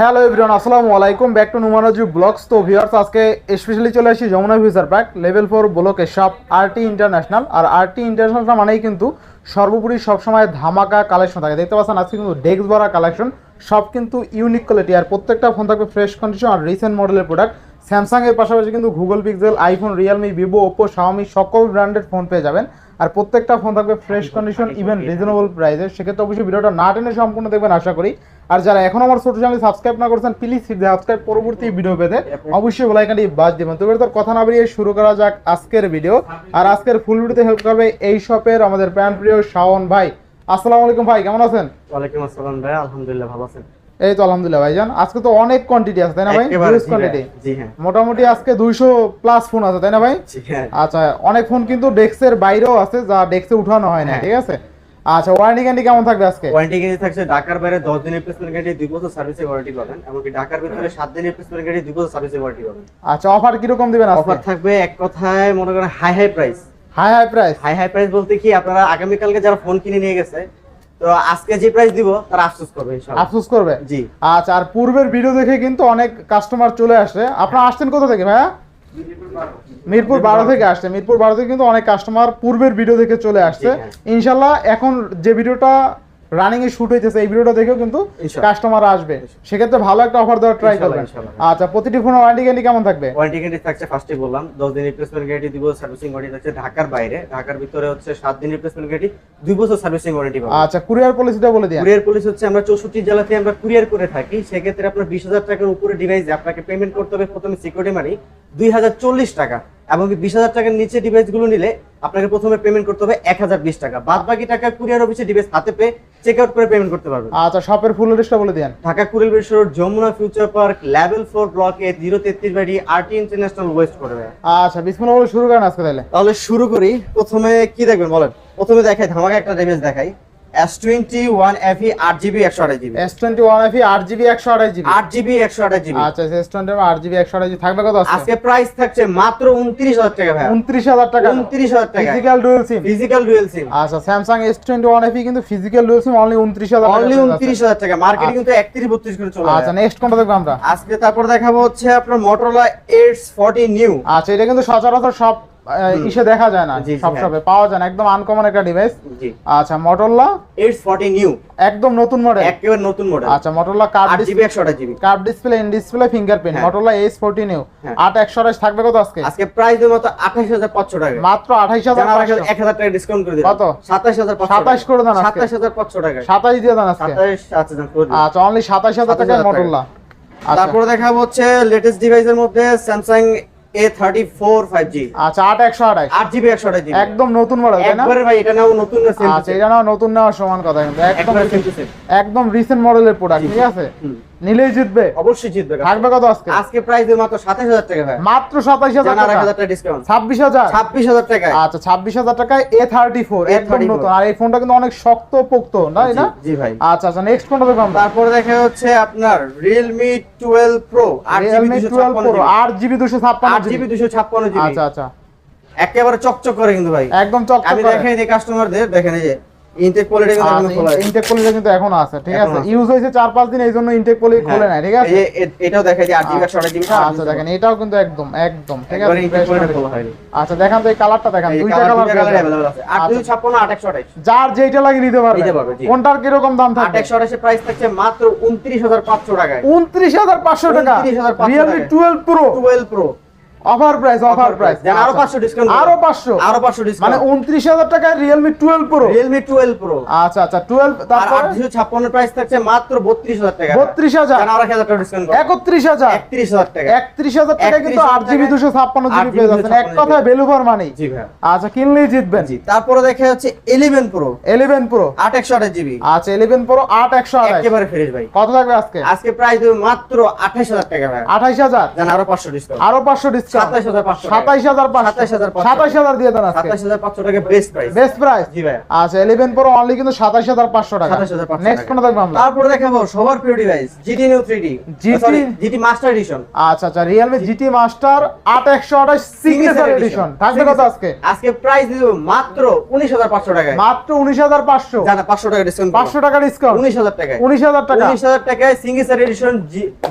Hello everyone, আসসালামু আলাইকুম। Back to Numanju blogs. তো ভিউয়ার্স, আজকে স্পেশালি চলে আসি Jamuna future park level four ব্লকে শপ আরটি ইন্টারন্যাশনাল আর আরটি ইন্টারন্যাশনাল মানেই কিন্তু সর্বোপরি সবসময় ধামাকা কালেকশন থাকে। দেখতে পাচ্ছেন, আজকে কিন্তু ডেস্ক ভরা কালেকশন সব কিন্তু ইউনিক কোয়ালিটি আর প্রত্যেকটা ফোন থাকবে ফ্রেশ কন্ডিশন আর রিসেন্ট মডেলের প্রোডাক্ট স্যামসাং এর পাশাপাশি কিন্তু Google Pixel iPhone Realme Vivo Oppo Xiaomi সকল ব্র্যান্ডের ফোন পেয়ে যাবেন। আর প্রত্যেকটা ফোন থাকবে ফ্রেশ কন্ডিশন ইভেন রিজনেবল প্রাইসে সেক্ষেত্রে অবশ্যই ভিডিওটা না টেনে সম্পূর্ণ দেখবেন, আশা করি। আর যারা এখন আমার ছোট চ্যানেল সাবস্ক্রাইব না করছেন প্লিজ সাবস্ক্রাইব পরবর্তী ভিডিও পেতে। অবশ্যই বেলাইকানটি বাজ দিবেন। তো এবার তোর কথা না বেরিয়ে শুরু করা যাক আজকের ভিডিও আর আজকের ফুল ভিডিওতে হেল্প করবে এই শপের আমাদের প্যান প্রিয় শাওন ভাই। আসসালামু আলাইকুম ভাই কেমন আছেন? ওয়ালাইকুম আসসালাম ভাই আলহামদুলিল্লাহ ভালো আছেন। এই তো আলহামদুলিল্লাহ ভাইজান আজকে তো অনেক কোয়ান্টিটি আছে তাই না ভাই? হিউজ কোয়ান্টিটি জি হ্যাঁ। মোটামুটি আজকে দুইশো প্লাস ফোন আছে তাই না ভাই? জি হ্যাঁ। আচ্ছা অনেক ফোন কিন্তু ডেস্কের বাইরেও আছে যা ডেস্কে উঠানো হয় না হ্যাঁ। ঠিক আছে? আচ্ছা ওয়ারেন্টি গ্যারান্টি কেমন থাকবে আজকে? ওয়ারেন্টি গ্যারান্টি থাকছে ঢাকার বাইরে 10 দিনের রিপ্লেসমেন্ট গ্যারান্টি 2 বছর সার্ভিসের ওয়ারেন্টি পাবেন এমনকি ঢাকার ভিতরে 7 দিনের রিপ্লেসমেন্ট গ্যারান্টি 2 বছর সার্ভিসের ওয়ারেন্টি পাবেন। আচ্ছা অফার কীরকম দিবেন আজকে? অফার থাকবে এক কথায় মনে করেন high high price high high price high high price বলতে কি আপনারা আগামী কালকে যারা ফোন কিনে নিয়ে গেছে তো আজকে যে প্রাইস দিব তারা আফসোস করবে ইনশাআল্লাহ। আফসোস করবে? জি। আচ্ছা আর পূর্বের ভিডিও দেখে কিন্তু অনেক কাস্টমার চলে আসে। আপনারা আসছেন কোথা থেকে ভাইয়া? মিরপুর বারো থেকে আসছে। মিরপুর বারো থেকে কিন্তু অনেক কাস্টমার পূর্বের ভিডিও দেখে চলে আসছে। ইনশাল্লাহ এখন যে ভিডিওটা রানিং এ শুট হইতেছে এই ভিডিওটা দেখেও কিন্তু কাস্টমার আসবে। সেক্ষেত্রে ভালো একটা অফার দেওয়ার ট্রাই করবেন। আচ্ছা প্রতিটি ফোন ওয়ারেন্টি গ্যারান্টি কেমন থাকবে? ওয়ারেন্টি গ্যারান্টি থাকছে ফার্স্টে বললাম 10 দিন রিপ্লেসমেন্ট গ্যারান্টি দিব সার্ভিসিং ওয়ারেন্টি থাকছে ঢাকার বাইরে। ঢাকার ভিতরে হচ্ছে 7 দিন রিপ্লেসমেন্ট গ্যারান্টি 2 বছর সার্ভিসিং ওয়ারেন্টি পাবেন। আচ্ছা কুরিয়ার পলিসিটা বলে দিন কুরিয়ার পুলিশ হচ্ছে আমরা চৌষট্টি জেলাতে আমরা কুরিয়ার করে থাকি। সেক্ষেত্রে আপনার বিশ হাজার টাকার উপরে ডিভাইস আপনাকে পেমেন্ট করতে হবে। প্রথমে সিকিউরিটি মানি দুই হাজার চল্লিশ টাকা। এবং বিশ হাজার টাকার নিচে ডিভাইসগুলো নিলে আপনাকে প্রথমে পেমেন্ট করতে হবে এক হাজার বিশ টাকা। বাদ বাকি টাকা কুরিয়ার অফিসে ডিভাইস হাতে পেয়ে চেক আউট করে পেমেন্ট করতে পারবেন। আচ্ছা শপের ফুল লিস্টটা বলে দেন ঢাকা কুরিয়ার বিশ্ব Jamuna future park level four ব্লকে জিরো তেত্রিশ বাড়ি আরটি ইন্টারন্যাশনাল ওয়েস্ট করবে আচ্ছা বিসমিল্লাহ বলে শুরু করেন আজকে তাহলে। তাহলে শুরু করি। প্রথমে কি দেখবেন বলেন? প্রথমে দেখাই ধামাকা একটা ডিভাইস দেখাই। এস টোয়েন্টি ওয়ান এফি আট জিবি একশো আঠাশ GB S twenty one FE আট জিবি একশো আঠাশ জিবি আট জিবি একশো আঠাশ জিবি আচ্ছা এস টোয়েন্টি আট জিবি একশো আঠাশ জিবি থাকবে কত আজকে প্রাইস থাকছে মাত্র উনত্রিশ হাজার টাকা ভাই উনত্রিশ হাজার টাকা। উনত্রিশ হাজার টাকা। Physical dual SIM physical dual SIM আচ্ছা টোয়েন্টি ওয়ান এফি কিন্তু ফিজিক্যাল ডুয়েল সিম অনলি উনত্রিশ হাজার অনলি উনত্রিশ হাজার টাকা। মার্কেটে কিন্তু একত্রিশ বত্রিশ করে চলে আচ্ছা নেক্সট কোনটা দেখব আমরা? আজকে তারপর দেখাবো হচ্ছে আপনার এইটস ফর্টি নিউ আচ্ছা এটা কিন্তু সচরাচর সব ইসে দেখা যায় না সব হ্যাঁ। শপে পাওয়া যায় না একদম আনকমন একটা ডিভাইস আচ্ছা মটোরলা এইটস ফর্টি নিউ একদম নতুন মডেল একেবারে নতুন মডেল আচ্ছা মটোরলা কার্ড আট GB card display in display fingerprint. Motorola S forty new হ্যাঁ। আট একশো আঠাশ থাকবে কত আজকে? আজকে প্রাইস দেবো হাজার পাঁচশো টাকা। মাত্র এক হাজার টাকা ডিসকাউন্ট করে দিলাম। কত? সাতাশ হাজার সাতাশ করে দেন আজকে। হাজার পাঁচশো টাকা। সাতাইশ দিয়ে দেন আজকে। আচ্ছা। আচ্ছা অনলি সাতাইশ হাজার 27,000 টাকা। মটোরলা তারপরে দেখাবো হচ্ছে লেটেস্ট ডিভাইসের মধ্যে Samsung A thirty four five G আচ্ছা আট একশো আঠাইশ আট জিবি একশো আঠাশ জিবি। একদম নতুন মডেল তাই না? একবারে ভাই এটা নাও নতুন না আচ্ছা এটা নতুন নেওয়ার সমান কথা কিন্তু। একদম। একদম রিসেন্ট মডেলের প্রোডাক্ট ঠিক আছে। নিলেই জিতবে। অবশ্যই জিতবে। থাকবে কত আজকে? আজকে প্রাইস দেবো মাত্র সাতাশ হাজার টাকা ভাই। মাত্র সাতাইশ হাজার জানার এক টাকা। হাজার টাকা ডিসকাউন্ট ছাব্বিশ হাজার? ছাব্বিশ হাজার টাকায়। আচ্ছা ছাব্বিশ হাজার টাকায় একদম A34 নতুন আর এই ফোনটা কিন্তু অনেক শক্ত পোক্ত তাই না? জি, ভাই। আচ্ছা আচ্ছা নেক্সট দেখব আমরা। তারপরে দেখা হচ্ছে আপনার আট জিবি দুশো ছাপ্পান্ন জিবি। দুশো ছাপ্পান্ন আচ্ছা আচ্ছা। একেবারে চকচক করে কিন্তু ভাই। একদম চক আমি দেখাই দিই কাস্টমারদের দেখেন এই যে ইনটেক কোয়ালিটি কিন্তু খোলা ইনটেক পলি কিন্তু এখনও আছে ঠিক আছে? আছে। ইউজ হয়েছে চার পাঁচ দিন এই ইনটেক পলি খোলে নাই ঠিক আছে? যে এ- এটাও দেখাই যে আট জিবি একশো আঠাশ জিবি আচ্ছা দেখেন এটাও কিন্তু একদম একদম ঠিক আছে? ইনটেক fresh খোলা হয়নি। আচ্ছা দেখান তো এই কালারটা দেখান দুইটা কালার কালার দুইটা কালার অ্যাভেলেবল আছে। আট দুশো ছাপ্পান্ন আট একশো আঠাশ। যার যেটা লাগে নিতে পারবে। কোনটার কীরকম দাম থাকবে? একশো আঠাশের প্রাইস থাকছে মাত্র উনত্রিশ হাজার পাঁচশো টাকায়। উনত্রিশ হাজার পাঁচশো টাকা? 29,500 রিয়েলমি টাকা। Twelve pro twelve pro offer price offer price আরও পাঁচশো ডিসকাউন্ট আরও পাঁচশো। আরও পাঁচশো মানে ডিসকাউন্ট উনত্রিশ হাজার টাকায় Realme twelve pro Realme twelve pro আচ্ছা আচ্ছা টুয়েলভ আর তারপরে? আট প্রাইস থাকছে মাত্র বত্রিশ হাজার টাকা। বত্রিশ হাজার। দেন আরও এক হাজার টাকা ডিসকাউন্ট একত্রিশ হাজার। একত্রিশ হাজার টাকা। একত্রিশ হাজার টাকা কিন্তু 31,000 আট জিবি 8GB পেয়ে যাচ্ছেন। এক 256 কথায় ভ্যালু ফর মানি জি ভাই আচ্ছা কিনলেই জিতবেন। জি তারপরে দেখা ইলেভেন প্রো আট একশো আঠাশ জিবি। আচ্ছা ইলেভেন প্রো আট একশো আঠাশ। একেবারে ফ্রেশ ভাই। কত থাকবে আজকে? আজকে প্রাইস দেবো মাত্র আঠাশ হাজার টাকা ভাই। আঠাইশ হাজার? দেন আরও পাঁচশো ডিসকাউন্ট আরও পাঁচশো জি ডিসকাউন্ট সাতাশ হাজার পাঁচশো সাতাইশ হাজার পাঁচশো। 27,500 সাতাইশ হাজার দিয়ে দেন আজকে। হাজার পাঁচশো টাকা বেস্ট প্রাইস বেস্ট প্রাইস জি ভাই আচ্ছা ইলেভেন প্রো অনলি কিন্তু সাতাইশ হাজার পাঁচশো টাকা। 27,500 নেক্সট কোনটা দেখব আমরা? তারপরে দেখাবো সবার প্রিয় device GT new 3D GT GT master edition আচ্ছা আচ্ছা রিয়েলমি জিটি মাস্টার আট একশো আঠাশ সিগনেচার এডিশন থাকবে কত আজকে? আজকে প্রাইস দিব মাত্র 19500 টাকায়। মাত্র উনিশ হাজার পাঁচশো। জানা 500 টাকা ডিসকাউন্ট পাঁচশো টাকা ডিসকাউন্ট 19000 টাকায়। উনিশ হাজার টাকা। 19000 টাকায় সিঙ্গেসার এডিশন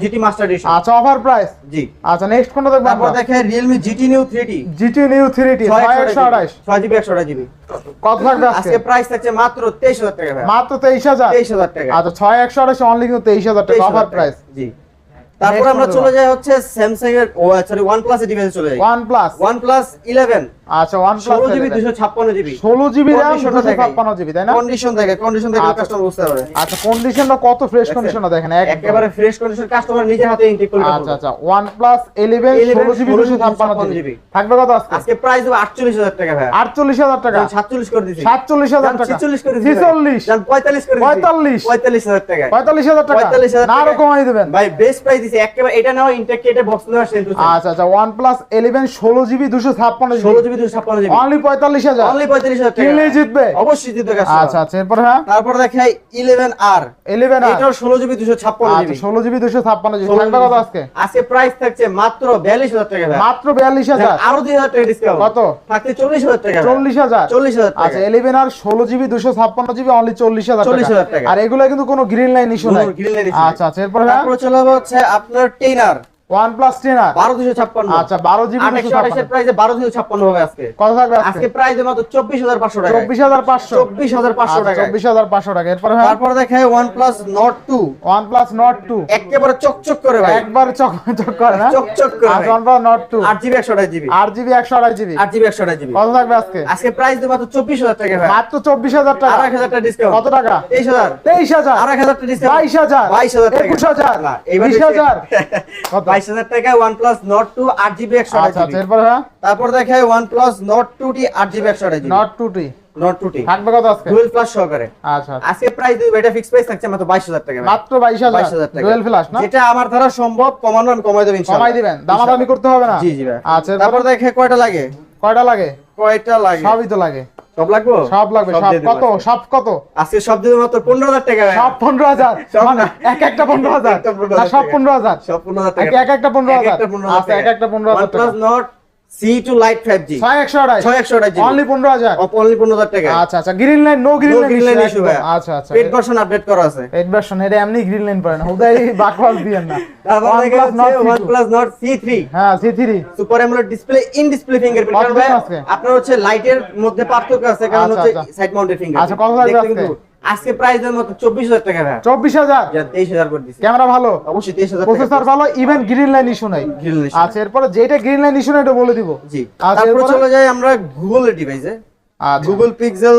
জিটি মাস্টার এডিশন আচ্ছা অফার প্রাইস জি। আচ্ছা নেক্সট কোনটা দেখব তারপর আমরা Realme GT Neo 3D GT new three T ছয় একশো আঠাশ 6 জিবি 128 জিবি। কত থাকবে আজকে? আজকে প্রাইস থাকছে মাত্র 23000 টাকা ভাই। মাত্র তেইশ হাজার? 23000 টাকা। আচ্ছা ছয় একশো আঠাশ অনলি কিন্তু তেইশ হাজার টাকা 23,000 অফার প্রাইস জি। তারপর আমরা চলে যাই হচ্ছে স্যামসাং এর ও সরি OnePlus এর ডিভাইসে চলে যাই। প্লাস OnePlus 11 আচ্ছা ওয়ান প্লাস 16 জিবি 256 জিবি ষোলো জিবি র্যাম দুশো ছাপ্পান্ন জিবি তাই না? কন্ডিশন কন্ডিশন আচ্ছা। কাস্টমার বুঝতে পারে আচ্ছা কন্ডিশনটা কত ফ্রেশ দেখছেন? কন্ডিশনটা দেখেন একেবারে ফ্রেশ কন্ডিশন কাস্টমার নিজে হাতে ইনটেক করে আচ্ছা আচ্ছা ওয়ান প্লাস ইলেভেন ষোলো জিবি দুশো ছাপ্পান্ন জিবি। থাকবে কত আজকে? আজকে প্রাইস দেবো 48000 টাকা ভাই আটচল্লিশ হাজার টাকা। সাতচল্লিশ করে দিছি। সাতচল্লিশ হাজার টাকা। 46 করে ভাই। ছিচল্লিশ। 45 করে দিছি। 45 45000 টাকা পঁয়তাল্লিশ হাজার টাকা। 45,000 না আরও। কমাই দেবেন। ভাই বেস্ট প্রাইস দিছি। একেবারে এটা নাও ইনটেক কেটে বক্স আচ্ছা আচ্ছা ওয়ান প্লাস ইলেভেন ষোলো জিবি দুশো ছাপ্পান্ন 16 জিবি 256 অনলি পঁয়তাল্লিশ হাজার? অনলি 45000 টাকা। জিতবে? অবশ্যই জিতবে আচ্ছা আচ্ছা এরপর হ্যাঁ? তারপর দেখাই 11R ইলেভেন এটাও 16 জিবি 256 আচ্ছা জিবি ষোলো জিবি দুশো ছাপ্পান্ন জিবি থাকবে কত আজকে? আজকে প্রাইস থাকছে মাত্র 42000 টাকা মাত্র বিয়াল্লিশ হাজার? আরও 2000 টাকা ডিসকাউন্ট কত? থাকছে 40000 টাকা ভাই। চল্লিশ হাজার? 40000 টাকা। আচ্ছা ইলেভেন আর ষোলো জিবি দুশো ছাপ্পান্ন জিবি অনলি চল্লিশ হাজার 40,000 টাকা। আর এগুলো কিন্তু কোনো গ্রিন লাইন ইস্যু নাই। আচ্ছা আচ্ছা এরপর হ্যাঁ? তারপর চলে হচ্ছে আপনার 10R ওয়ান প্লাস টেন আর 12256 আচ্ছা বারো জিবি দুশো 828 এর প্রাইসে 12256 হবে আজকে। কত থাকবে আজকে? প্রাইস মাত্র 24500 টাকা চব্বিশ হাজার পাঁচশো। 24500 টাকা চব্বিশ হাজার পাঁচশো টাকা এরপর তারপর দেখায় OnePlus Nord 2 one plus Nord two একেবারে চকচক করে ভাই। একবার চক চক করে না? চকচক করে আচ্ছা ভাই। One plus Nord two 8 GB 128 GB. আট জিবি একশো আড়াই জিবি। 8 GB 128 GB. কত থাকবে আজকে? আজকে প্রাইস দেব মাত্র 24000 টাকা ভাই। মাত্র চব্বিশ হাজার টাকা। আর 1000 টাকা ডিসকাউন্ট কত টাকা? 23000 তেইশ হাজার। আর 1000 টাকা ডিসকাউন্ট বাইশ হাজার। 22000 টাকা। একুশ হাজার না, এইবার বিশ বেশি। হাজার কত? 22000 টাকা OnePlus Nord 2 8 জিবি 128 জিবি এরপর তারপর দেখায় OnePlus Nord 2T 8 GB 128 GB Nord two? T Nord 2T থাকবে কত আজকে? ডুয়েল প্লাস সহকারে। আচ্ছা। আজকে প্রাইস দিবে এটা ফিক্স প্রাইস থাকছে মাত্র 22000 টাকা মাত্র বাইশ হাজার। 22000 টাকা। ডুয়েল ফ্ল্যাশ না? যেটা আমার দ্বারা সম্ভব কমানো আমি কমাই দেব ইনশাআল্লাহ। কমাই দিবেন। দামাদামি করতে হবে না? জি জি ভাই। আচ্ছা তারপর দেখে কয়টা লাগে? কয়টা লাগে? কয়টা লাগে? সবই তো লাগে। সব লাগবে? সব লাগবে সব কত? সব কত? আজকে সব দিবে মাত্র 15000 টাকা। সব পনেরো হাজার? সব মানে না। এক একটা পনেরো হাজার? 15,000 সব টাকা। পনেরো হাজার সব 15000 টাকা। এক একটা পনেরো হাজার একটা 15,000 আচ্ছা এক একটা পনেরো হাজার টাকা। OnePlus Nord C2 Lite 5G ছয় একশো আড়াই 6128 জিবি। অনলি পনেরো হাজার। অনলি 15000 টাকা। আচ্ছা আচ্ছা green line no green line green line issue ভাই। আচ্ছা আচ্ছা। পেড ভার্সন আপডেট করা আছে। ভার্সন এটা এমনি গ্রিন লাইন পড়ে না। হুদাই বাকওয়াজ দিয়েন না। তারপর OnePlus Nord হচ্ছে C2 OnePlus Nord C3 হ্যাঁ C three super AMOLED display in display fingerprint? আপনার হচ্ছে লাইটের মধ্যে পার্থক্য আছে কারণ আচ্ছা, হচ্ছে। সাইড মাউন্টেড ফিঙ্গার আচ্ছা, কত আজকে? প্রাইস দেন মাত্র 24000 টাকা ভাই। চব্বিশ হাজার? যা 23000 করে দিছি। ক্যামেরা ভালো? অবশ্যই 23000 টাকা প্রসেসর ভালো ইভেন গ্রিন লাইন ইস্যু নাই। আচ্ছা এরপরে যেটা গ্রিন লাইন ইস্যু নাই এটা বলে দিব। জি। আচ্ছা, তারপর চলে যাই আমরা গুগল এর ডিভাইসে Google Pixel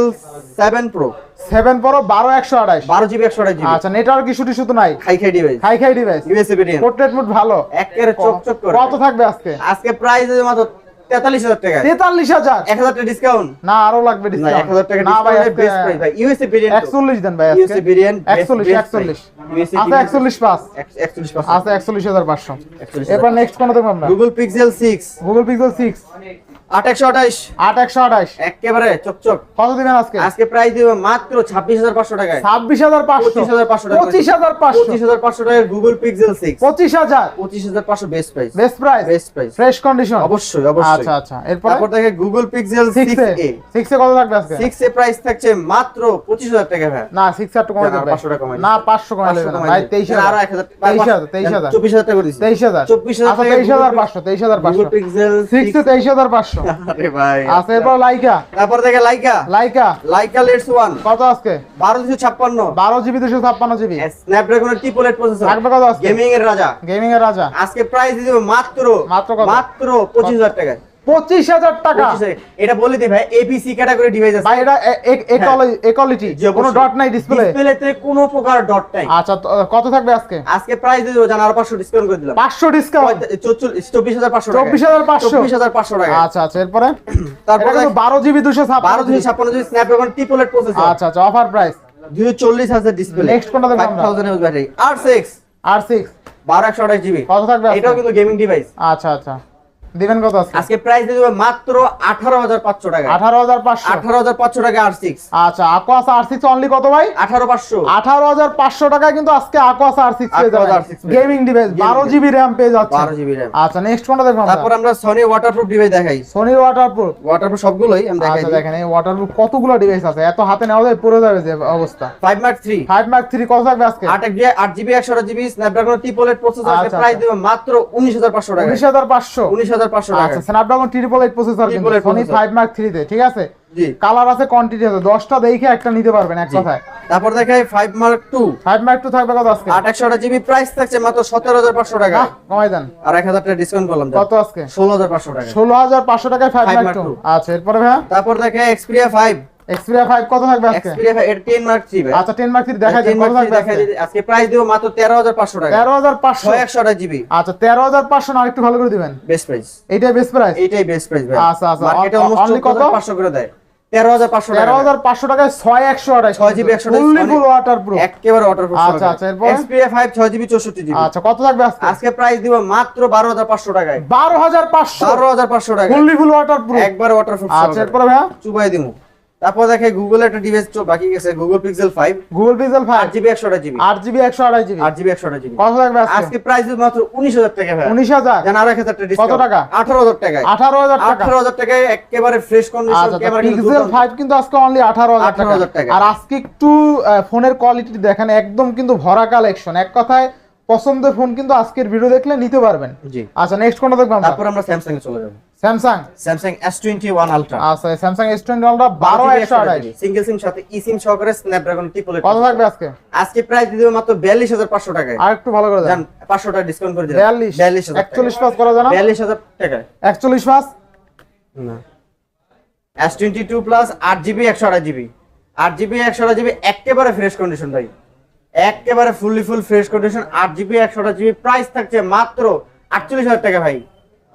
7 pro seven pro বারো একশো আঠাইশ 12 জিবি 128 জিবি। আচ্ছা নেটওয়ার্ক ইস্যু টিস্যু তো নাই। খাই খাই ডিভাইস খাই খাই ডিভাইস ভেরিয়েন্ট পোর্ট্রেট মোড ভালো। একেবারে চকচক করে। কত থাকবে আজকে? আজকে প্রাইস আছে মাত্র 43000 টাকা। তেতাল্লিশ হাজার? 1000 টাকা ডিসকাউন্ট না আরও লাগবে ডিসকাউন্ট 1000 টাকা না ভাই ভাই। ইউএসএ ভেরিয়েন্ট একচল্লিশ দেন ভাই ইউএসএ ভেরিয়েন্ট একচল্লিশ একচল্লিশ। আচ্ছা একচল্লিশ পাঁচ 41 পার্সেন্ট আচ্ছা একচল্লিশ হাজার পাঁচশো। 41,000 এরপর নেক্সট কোন দেখব আমরা Google Pixel six Google Pixel six 828 আট একশো আঠাইশ একেবারে চকচক। কত দিবেন আজকে? আজকে প্রাইস দিব মাত্র 26500 টাকায়। ছাব্বিশ হাজার পাঁচশো। 25,500 টাকা। পঁচিশ হাজার পাঁচশো। 25500 টাকায় গুগল পিক্সেল 6 পঁচিশ হাজার। 25500 best price best price best price fresh condition অবশ্যই অবশ্যই। আচ্ছা আচ্ছা। এরপর? তারপর দেখে গুগল পিক্সেল সিক্সে 6a সিক্সে কত থাকবে আজকে? 6 এ প্রাইস থাকছে মাত্র 25000 টাকা ভাই। না সিক্স কমাই দেবে 500 টাকা কমাই না পাঁচশো কমাই দেবে ভাই তেইশ হাজার। আর 1000 তেইশ হাজার তেইশ হাজার। 24000 টাকা করে তেইশ হাজার। 24,000 আচ্ছা টাকা তেইশ হাজার পাঁচশো। তেইশ হাজার পাঁচশো গুগল পিক্সেল সিক্সে তেইশ হাজার পাঁচশো। আরে ভাই আচ্ছা। এরপর লাইকা। তারপর দেখে লাইকা। লাইকা। লাইকা লেটস ওয়ান কত আজকে? বারো দুশো ছাপ্পান্ন। বারো জিবি দুশো ছাপ্পান্ন জিবি। স্ন্যাপড্রাগনের ট্রিপলেট প্রসেসর থাকবে কত আজকে? গেমিং এর রাজা। গেমিং এর রাজা। আজকে প্রাইস দিয়ে মাত্র মাত্র মাত্র পঁচিশ হাজার টাকায়। পঁচিশ হাজার টাকা। 25,000 এটা বলে দিই ভাই এবিসি ক্যাটাগরি ডিভাইস আছে। ভাই এটা একলিটি কোনো ডট নাই ডিসপ্লে ডিসপ্লেতে কোনো প্রকার ডট নাই। আচ্ছা কত থাকবে আজকে? আজকে প্রাইস দিয়ে জানা আরও পাঁচশো ডিসকাউন্ট করে দিলাম। টাকা। আচ্ছা আচ্ছা এরপরে? তারপরে তারপরে বারো জিবি দুশো বারো জিবি স্ন্যাপড্রাগন ট্রিপলেট প্রসেসর আচ্ছা আচ্ছা অফার প্রাইস দুশো চল্লিশ হাজার ডিসপ্লে কোনটা দেখব? MS battery GB. কত থাকবে এটাও কিন্তু গেমিং ডিভাইস আচ্ছা আচ্ছা। দিবেন কত আজকে আজকে প্রাইস দিয়ে দেবো মাত্র আঠারো হাজার পাঁচশো টাকা। আঠারো হাজার পাঁচশো। আঠারো হাজার পাঁচশো টাকা আর সিক্স আচ্ছা আকোয়াস আর সিক্স অনলি কত ভাই? আঠারো পাঁচশো। আঠারো হাজার পাঁচশো টাকায় কিন্তু আজকে আকোয়াস আর সিক্স পেয়ে 18,000 যাবেন। গেমিং ডিভাইস Gaming বারো জিবি র্যাম পেয়ে যাচ্ছে বারো জিবি র্যাম আচ্ছা নেক্সট কোনটা দেখব তারপর আমরা সনি ওয়াটারপ্রুফ ডিভাইস দেখাই। সোনির ওয়াটারপ্রুফ ওয়াটারপ্রুফ সবগুলোই আমি দেখাই আচ্ছা দেখেন এই ওয়াটারপ্রুফ কতগুলো ডিভাইস আছে? এত হাতে নেওয়া যায় পড়ে যাবে যে অবস্থা। Five mark three five mark three কত থাকবে আজকে? আট এক আট জিবি একশো GB Snapdragon triple eight processor আচ্ছা, প্রাইস আচ্ছা। দেবো মাত্র উনিশ হাজার পাঁচশো টাকা উনিশ হাজার পাঁচশো উনিশ হাজার পাঁচশো টাকা আচ্ছা স্ন্যাপড্রাগন ট্রিপল এইট প্রসেসর কিন্তু Triple eight Sony processor। Five ঠিক আছে? জি। কালার আছে কোয়ান্টিটি আছে দশটা দেখে একটা নিতে পারবেন এক কথায়। তারপর দেখাই থাকবে কত আজকে? জিবি প্রাইস থাকছে মাত্র সতেরো হাজার পাঁচশো টাকা কমাই দেন। আর এক হাজার টাকা ডিসকাউন্ট করলাম কত আজকে? ষোলো হাজার পাঁচশো টাকা ষোলো হাজার পাঁচশো টাকায় ফাইভ Five Mark টু আচ্ছা এরপরে ভাইয়া? তারপর দেখে এক্সপিরিয়া ফাইভ এক্সপিরিয়া ফাইভ কত থাকবে আজকে? Xperia five ten mark three আচ্ছা টেন মার্ক থ্রি দেখা যায় কত থাকবে আজকে? প্রাইস দেবো মাত্র তেরো হাজার পাঁচশো টাকা। তেরো হাজার পাঁচশো। ছয় একশো আঠাশ জিবি আচ্ছা তেরো হাজার পাঁচশো না একটু ভালো করে দিবেন। Best price best price best price ভাই। আচ্ছা, আচ্ছা। মার্কেটে অলমোস্ট only কত? পাঁচশো করে দেয়। টাকা। টাকায় ছয় একশো আড়াই 6 GB 128 ফুল একেবারে ওয়াটার আচ্ছা, আচ্ছা, এরপরে? এক্সপিরিয়া ফাইভ ছয় জিবি চৌষট্টি জিবি আচ্ছা কত থাকবে আজকে? আজকে প্রাইস দিব মাত্র টাকায়। টাকা ফুল একবার আচ্ছা এরপরে চুবাই দিমু। তারপর দেখে গুগল একটা ডিভাইস বাকি গেছে Google Pixel five Google Pixel five আট জিবি একশো জিবি আট জিবি একশো আড়াই জিবি আট জিবি একশো জিবি কত থাকবে আজকে? আজকে প্রাইস মাত্র উনিশ হাজার টাকা ভাই। উনিশ হাজার। জান আর এক হাজার টাকা কত টাকা? আঠারো হাজার টাকায়। আঠারো হাজার টাকা। আঠারো হাজার টাকায় একেবারে fresh condition camera Pixel five কিন্তু আজকে অনলি আঠারো হাজার 18,000 টাকা। টাকা। আর আজকে একটু ফোনের কোয়ালিটি দেখেন একদম কিন্তু ভরা কালেকশন এক কথায় পছন্দের ফোন কিন্তু আজকের ভিডিও দেখলে নিতে পারবেন। জি। আচ্ছা নেক্সট কোনটা দেখব আমরা? তারপর আমরা স্যামসাং এ চলে যাব। Samsung Samsung S twenty one ultra আচ্ছা স্যামসাং এস টোয়েন্টি ওয়ানটা বারো সিঙ্গেল সিম সাথে ই সিম সহকারে স্ন্যাপড্রাগন ট্রিপল কত থাকবে আজকে? আজকে প্রাইস দিয়ে দেবো মাত্র বিয়াল্লিশ হাজার পাঁচশো টাকায়। আর একটু ভালো করে দেন পাঁচশো টাকা ডিসকাউন্ট করে বিয়াল্লিশ। বিয়াল্লিশ হাজার একচল্লিশ পাস করা জানা বিয়াল্লিশ হাজার টাকায়। একচল্লিশ পাস না। এস টোয়েন্টি টু প্লাস আট জিবি একশো আঠাশ জিবি আট জিবি একশো আঠাশ জিবি একেবারে ফ্রেশ কন্ডিশন ভাই। একেবারে ফুললি ফুল ফ্রেশ কন্ডিশন আট জিবি একশো আঠাশ জিবি প্রাইস থাকছে মাত্র আটচল্লিশ হাজার টাকা ভাই।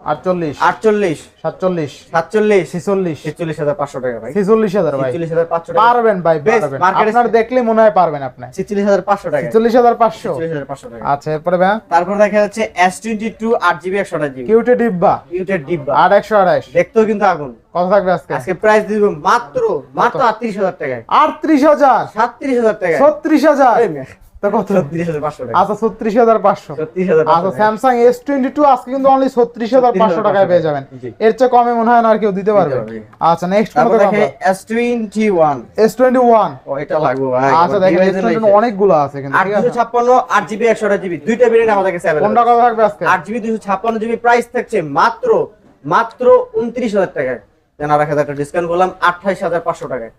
আটচল্লিশ। আটচল্লিশ। সাতচল্লিশ। সাতচল্লিশ। ছিচল্লিশ। ছেচল্লিশ হাজার পাঁচশো টাকা ভাই। ছিচল্লিশ হাজার ভাই। ছেচল্লিশ হাজার পাঁচশো টাকা। পারবেন ভাই পারবেন। আপনার দেখলে মনে হয় পারবেন আপনি। ছেচল্লিশ হাজার পাঁচশো টাকা। ছিচল্লিশ হাজার পাঁচশো। হাজার পাঁচশো টাকা। আচ্ছা এরপরে ভাই। তারপর দেখা যাচ্ছে এস টোয়েন্টি টু আট জিবি একশো আঠাশ জিবি। কিউটে ডিব্বা। ডিব্বা। আট একশো দেখতেও কিন্তু আগুন। কত থাকবে আজকে? আজকে প্রাইস দিব মাত্র মাত্র আটত্রিশ হাজার টাকায়। আটত্রিশ হাজার। সাতত্রিশ হাজার টাকায়। ছত্রিশ হাজার। তো কত? ছত্রিশ হাজার পাঁচশো টাকা। আচ্ছা ছত্রিশ হাজার পাঁচশো। আচ্ছা স্যামসাং এস টোয়েন্টি টু আজকে কিন্তু অনলি ছত্রিশ হাজার পাঁচশো টাকায় পেয়ে যাবেন। এর চেয়ে কমে মনে হয় না আর কেউ দিতে পারবে। পারবে। আচ্ছা নেক্সট তারপর দেখে S twenty one S twenty one এটা লাগবে আচ্ছা দেখেন এস টোয়েন্টি অনেকগুলো আছে কিন্তু আট ছাপ্পান্ন জিবি একশো আঠাশ জিবি। দুইটা ভেরিয়েন্ট আমাদের কাছে কোনটা কত থাকবে আজকে? আট জিবি দুশো ছাপ্পান্ন জিবি প্রাইস থাকছে মাত্র মাত্র উনত্রিশ হাজার টাকায়। যেন আর এক হাজার ডিসকাউন্ট করলাম আঠাইশ হাজার পাঁচশো টাকায়।